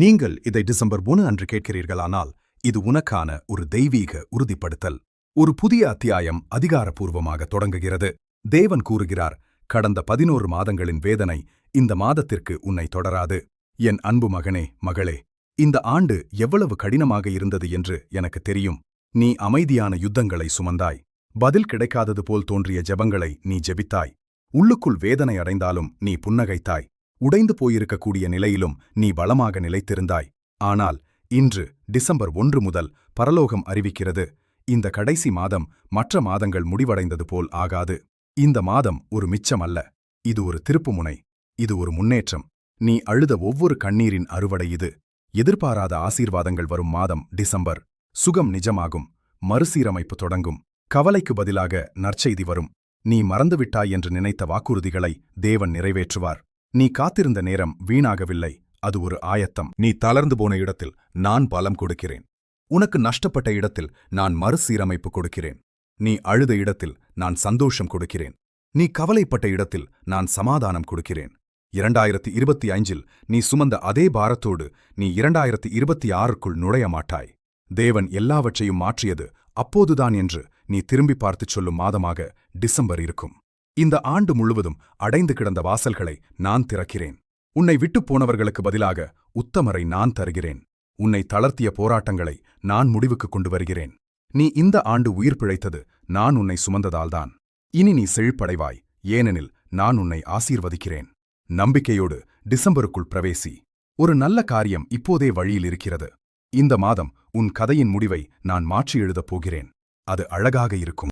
நீங்கள் இதை டிசம்பர் ஒன்று அன்று கேட்கிறீர்களானால் இது உனக்கான ஒரு தெய்வீக உறுதிப்படுத்தல். ஒரு புதிய அத்தியாயம் அதிகாரப்பூர்வமாக தொடங்குகிறது. தேவன் கூறுகிறார் கடந்த பதினோரு மாதங்களின் வேதனை இந்த மாதத்திற்கு உன்னை தொடராது. என் அன்பு மகனே மகளே இந்த ஆண்டு எவ்வளவு கடினமாக இருந்தது என்று எனக்கு தெரியும். நீ அமைதியான யுத்தங்களை சுமந்தாய். பதில் கிடைக்காதது போல் தோன்றிய ஜெபங்களை நீ ஜெபித்தாய். உள்ளுக்குள் வேதனை அடைந்தாலும் நீ புன்னகைத்தாய். உடைந்து போயிருக்கக்கூடிய நிலையிலும் நீ பலமாக நிலைத்திருந்தாய். ஆனால் இன்று டிசம்பர் ஒன்று முதல் பரலோகம் அறிவிக்கிறது. இந்த கடைசி மாதம் மற்ற மாதங்கள் முடிவடைந்தது போல் ஆகாது. இந்த மாதம் ஒரு மிச்சம் அல்ல இது ஒரு திருப்புமுனை. இது ஒரு முன்னேற்றம். நீ அழுத ஒவ்வொரு கண்ணீரின் அறுவடை இது. எதிர்பாராத ஆசீர்வாதங்கள் வரும் மாதம் டிசம்பர். சுகம் நிஜமாகும். மறுசீரமைப்பு தொடங்கும். கவலைக்கு பதிலாக நற்செய்தி வரும். நீ மறந்துவிட்டாய் என்று நினைத்த வாக்குறுதிகளை தேவன் நிறைவேற்றுவார். நீ காத்திருந்த நேரம் வீணாகவில்லை. அது ஒரு ஆயத்தம். நீ தளர்ந்து போன இடத்தில் நான் பலம் கொடுக்கிறேன். உனக்கு நஷ்டப்பட்ட இடத்தில் நான் மறுசீரமைப்பு கொடுக்கிறேன். நீ அழுத இடத்தில் நான் சந்தோஷம் கொடுக்கிறேன். நீ கவலைப்பட்ட இடத்தில் நான் சமாதானம் கொடுக்கிறேன். இரண்டாயிரத்தி இருபத்தி ஐந்தில் நீ சுமந்த அதே பாரத்தோடு நீ இரண்டாயிரத்தி இருபத்தி ஆறுக்குள் நுழைய மாட்டாய். தேவன் எல்லாவற்றையும் மாற்றியது அப்போதுதான் என்று நீ திரும்பி பார்த்துச் சொல்லும் மாதமாக டிசம்பர் இருக்கும். இந்த ஆண்டு முழுவதும் அடைந்து கிடந்த வாசல்களை நான் திறக்கிறேன். உன்னை விட்டுப் போனவர்களுக்கு பதிலாக உத்தமரை நான் தருகிறேன். உன்னை தளர்த்திய போராட்டங்களை நான் முடிவுக்கு கொண்டு வருகிறேன். நீ இந்த ஆண்டு உயிர் பிழைத்தது நான் உன்னை சுமந்ததால்தான். இனி நீ செழிப்படைவாய் ஏனெனில் நான் உன்னை ஆசீர்வதிக்கிறேன். நம்பிக்கையோடு டிசம்பருக்குள் பிரவேசி. ஒரு நல்ல காரியம் இப்போதே வழியில் இருக்கிறது. இந்த மாதம் உன் கதையின் முடிவை நான் மாற்றி எழுதப் போகிறேன். அது அழகாக இருக்கும்.